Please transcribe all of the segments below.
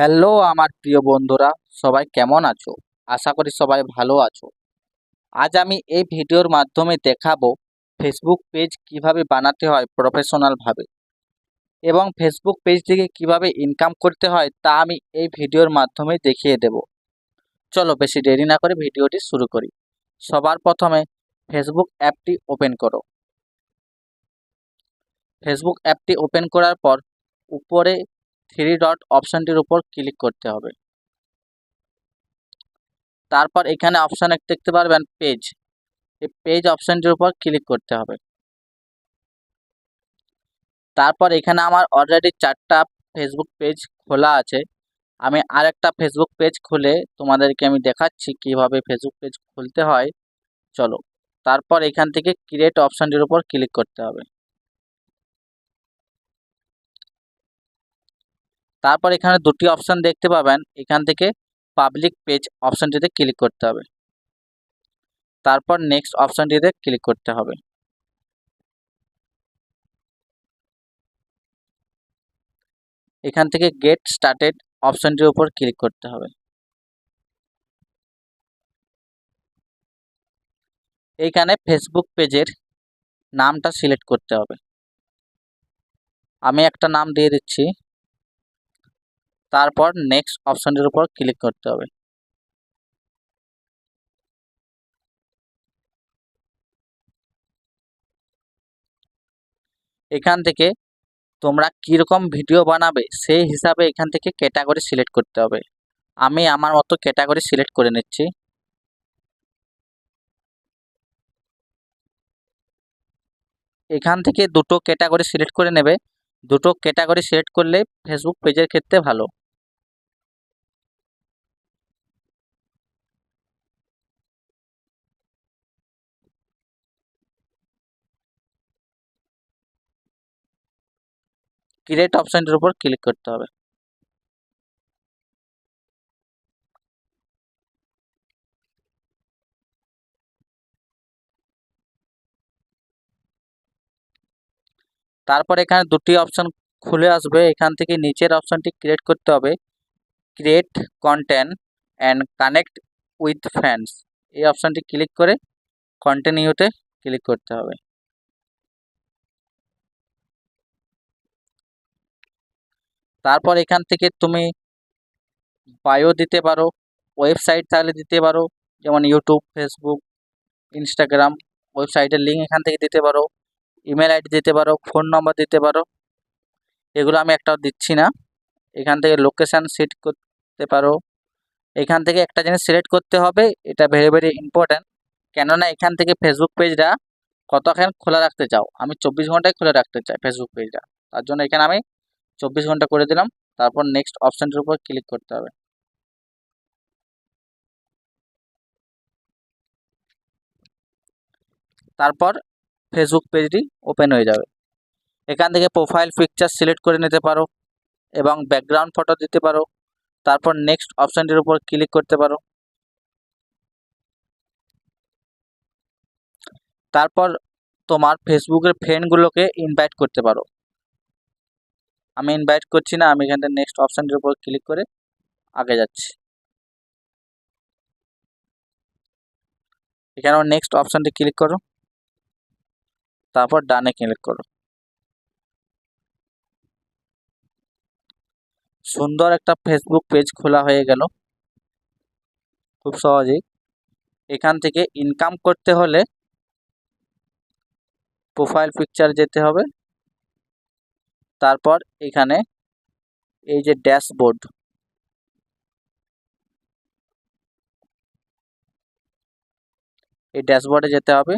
Hello আমার প্রিয় বন্ধুরা, সবাই কেমন আছো? আশা করি সবাই ভালো আছো। আজ আমি এই ভিডিওর মাধ্যমে দেখাবো ফেসবুক পেজ কীভাবে বানাতে হয় প্রফেশনালভাবে এবং ফেসবুক পেজ থেকে কীভাবে ইনকাম করতে হয় তা আমি এই ভিডিওর মাধ্যমে দেখিয়ে দেব। চলো বেশি দেরি না করে ভিডিওটি শুরু করি। সবার প্রথমে ফেসবুক অ্যাপটি ওপেন করো। ফেসবুক অ্যাপটি ওপেন করার পর উপরে থ্রি ডট অপশানটির উপর ক্লিক করতে হবে। তারপর এখানে অপশান দেখতে পারবেন পেজ এই পেজ অপশানটির উপর ক্লিক করতে হবে। তারপর এখানে আমার অলরেডি চারটা ফেসবুক পেজ খোলা আছে। আমি আরেকটা ফেসবুক পেজ খুলে তোমাদেরকে আমি দেখাচ্ছি কীভাবে ফেসবুক পেজ খুলতে হয়। চলো, তারপর এখান থেকে ক্রিয়েট অপশানটির উপর ক্লিক করতে হবে। তারপর এখানে দুটি অপশান দেখতে পাবেন। এখান থেকে পাবলিক পেজ অপশানটিতে ক্লিক করতে হবে। তারপর নেক্সট অপশানটিতে ক্লিক করতে হবে। এখান থেকে গেট স্টার্টেড অপশানটির উপর ক্লিক করতে হবে। এইখানে ফেসবুক পেজের নামটা সিলেক্ট করতে হবে। আমি একটা নাম দিয়ে দিচ্ছি। তারপর নেক্সট অপশানটির উপর ক্লিক করতে হবে। এখান থেকে তোমরা কীরকম ভিডিও বানাবে, সেই হিসাবে এখান থেকে ক্যাটাগরি সিলেক্ট করতে হবে। আমি আমার মতো ক্যাটাগরি সিলেক্ট করে নিচ্ছি। এখান থেকে দুটো ক্যাটাগরি সিলেক্ট করে নেবে। দুটো ক্যাটাগরি সিলেক্ট করলে ফেসবুক পেজের ক্ষেত্রে ভালো। ক্রিয়েট অপশানটির উপর ক্লিক করতে হবে। তারপর এখানে দুটি অপশান খুলে আসবে। এখান থেকে নিচের অপশানটি ক্রিয়েট করতে হবে। Create content and connect with fans এই অপশানটি ক্লিক করে কন্টিনিউতে ক্লিক করতে হবে। তারপর এখান থেকে তুমি বায়ো দিতে পারো ওয়েবসাইট তাহলে দিতে পারো, যেমন ইউটিউব ফেসবুক ইনস্টাগ্রাম ওয়েবসাইটের লিঙ্ক এখান থেকে দিতে পারো ইমেল আইডি দিতে পারো ফোন নম্বর দিতে পারো, এগুলো আমি একটাও দিচ্ছি না। এখান থেকে লোকেশান সেট করতে পারো। এখান থেকে একটা জিনিস সিলেক্ট করতে হবে, এটা ভেরি ভেরি ইম্পর্ট্যান্ট কেননা এখান থেকে ফেসবুক পেজটা কতক্ষণ খোলা রাখতে চাও? আমি চব্বিশ ঘন্টায় খুলে রাখতে চাই ফেসবুক পেজটা তার জন্য এখানে আমি চব্বিশ ঘণ্টা করে দিলাম। তারপর নেক্সট অপশানটির উপর ক্লিক করতে হবে। তারপর ফেসবুক পেজটি ওপেন হয়ে যাবে। এখান থেকে প্রোফাইল পিকচার সিলেক্ট করে নিতে পারো এবং ব্যাকগ্রাউন্ড ফটো দিতে পারো। তারপর নেক্সট অপশানটির উপর ক্লিক করতে পারো। তারপর তোমার ফেসবুকের ফ্রেন্ডগুলোকে ইনভাইট করতে পারো। আমি ইনভাইট করছি না, আমি এখানটা নেক্সট অপশানটির উপর ক্লিক করে আগে যাচ্ছি। এখানেও নেক্সট অপশানটি ক্লিক করো, তারপর ডানে ক্লিক করো। সুন্দর একটা ফেসবুক পেজ খোলা হয়ে গেল, খুব সহজেই। এখান থেকে ইনকাম করতে হলে প্রোফাইল পিকচার যেতে হবে। তারপর এখানে এই যে ড্যাশবোর্ড, এই ড্যাশবোর্ডে যেতে হবে।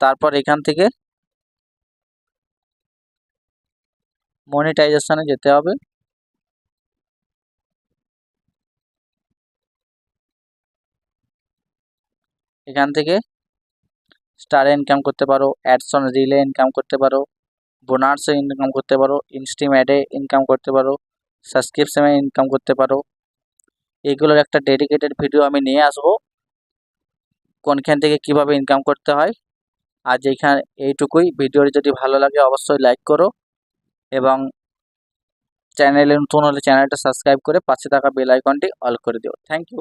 তারপর এখান থেকে মনিটাইজেশনে যেতে হবে। এখান থেকে স্টারে ইনকাম করতে পারো অ্যাডসন রিলে ইনকাম করতে পারো বোনার্সে ইনকাম করতে পারো ইনস্টিম অ্যাডে ইনকাম করতে পারো সাবস্ক্রিপশনে ইনকাম করতে পারো। এগুলোর একটা ডেডিকেটেড ভিডিও আমি নিয়ে আসব। কোনখান থেকে কীভাবে ইনকাম করতে হয়। আজ এইখানে, এইটুকুই। ভিডিওটি যদি ভালো লাগে অবশ্যই লাইক করো এবং চ্যানেলে নতুন হলে চ্যানেলটা সাবস্ক্রাইব করে পাশে থাকা বেল আইকনটি অল করে দিও। Thank you